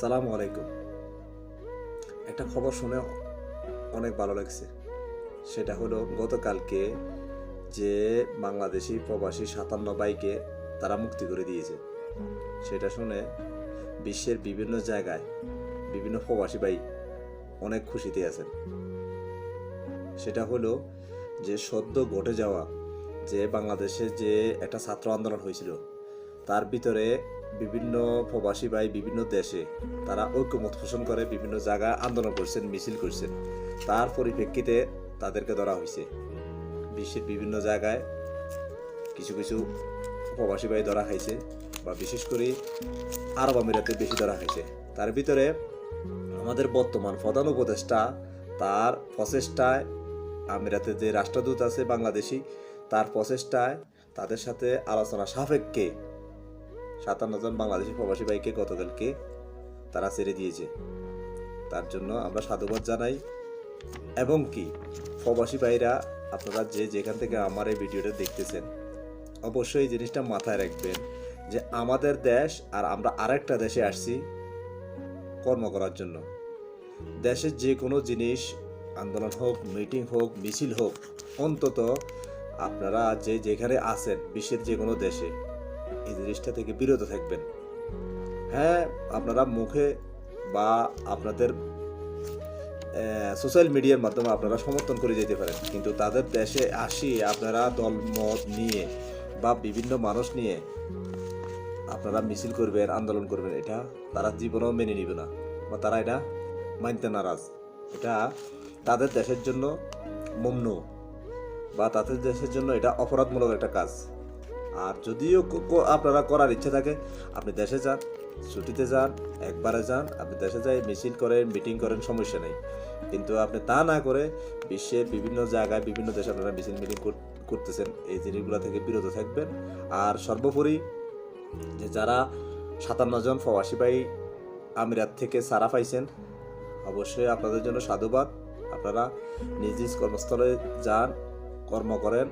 সালামু আলাইকুম। একটা খবর শুনে অনেক ভালো লাগছে। সেটা হলো গতকালকে যে বাংলাদেশি প্রবাসী সাতান্ন বাইকে তারা মুক্তি করে দিয়েছে। সেটা শুনে বিশ্বের বিভিন্ন জায়গায় বিভিন্ন প্রবাসী ভাই অনেক খুশিতে আছেন। সেটা হলো যে সদ্য ঘটে যাওয়া যে বাংলাদেশে যে একটা ছাত্র আন্দোলন হয়েছিল, তার ভিতরে বিভিন্ন প্রবাসী ভাই বিভিন্ন দেশে তারা ঐক্যমত পোষণ করে, বিভিন্ন জায়গায় আন্দোলন করছেন, মিছিল করছেন। তার পরিপ্রেক্ষিতে তাদেরকে ধরা হয়েছে। বিশ্বের বিভিন্ন জায়গায় কিছু কিছু প্রবাসী ভাই ধরা হয়েছে বা বিশেষ করে আরব আমিরাতে বেশি ধরা হয়েছে। তার ভিতরে আমাদের বর্তমান প্রধান উপদেষ্টা, তার প্রচেষ্টায় আমিরাতে যে রাষ্ট্রদূত আছে, বাংলাদেশি, তার প্রচেষ্টায় তাদের সাথে আলোচনা সাপেক্ষে সাতান্ন জন বাংলাদেশি প্রবাসী ভাইকে গতকালকে তারা ছেড়ে দিয়েছে। তার জন্য আমরা সাধুবাদ জানাই। এবং কি, প্রবাসী ভাইরা, আপনারা যে যেখান থেকে আমার এই ভিডিওটা দেখতেছেন, অবশ্যই এই জিনিসটা মাথায় রাখবেন যে আমাদের দেশ আর আমরা আরেকটা দেশে আসছি কর্ম করার জন্য। দেশের যে কোনো জিনিস, আন্দোলন হোক, মিটিং হোক, মিছিল হোক, অন্তত আপনারা যে যেখানে আছেন, বিশ্বের যে কোনো দেশে এই জিনিসটা থেকে বিরত থাকবেন। হ্যাঁ আপনারা মুখে বা আপনাদের সোশ্যাল মিডিয়ার মাধ্যমে আপনারা সমর্থন করে যেতে পারেন। কিন্তু তাদের দেশে আসি, আপনারা দলমত নিয়ে বা বিভিন্ন মানুষ নিয়ে আপনারা মিছিল করবেন, আন্দোলন করবেন, এটা তারা জীবনেও মেনে নিবে না বা তারা এটা মানতে নারাজ। এটা তাদের দেশের জন্য মমনু বা তাদের দেশের জন্য এটা অপরাধমূলক একটা কাজ। আর যদিও আপনারা করার ইচ্ছা থাকে, আপনি দেশে যান, ছুটিতে যান, একবারে যান, আপনি দেশে যাই মিছিল করেন মিটিং করেন, সমস্যা নেই। কিন্তু আপনি তা না করে বিশ্বের বিভিন্ন জায়গায়, বিভিন্ন দেশে আপনারা মিছিল মিটিং করতেছেন, এই জিনিসগুলো থেকে বিরত থাকবেন। আর সর্বোপরি যে যারা সাতান্ন জন প্রবাসী ভাই আমিরাত থেকে সারা পাইছেন, অবশ্যই আপনাদের জন্য সাধুবাদ। আপনারা নিজ নিজ কর্মস্থলে যান, কর্ম করেন।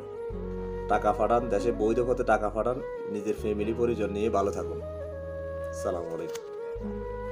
টাকা ফাটান, দেশে বৈধ পথে টাকা ফাটান, নিজের ফ্যামিলি পরিজন নিয়ে ভালো থাকুন। সালাম আলাইকুম।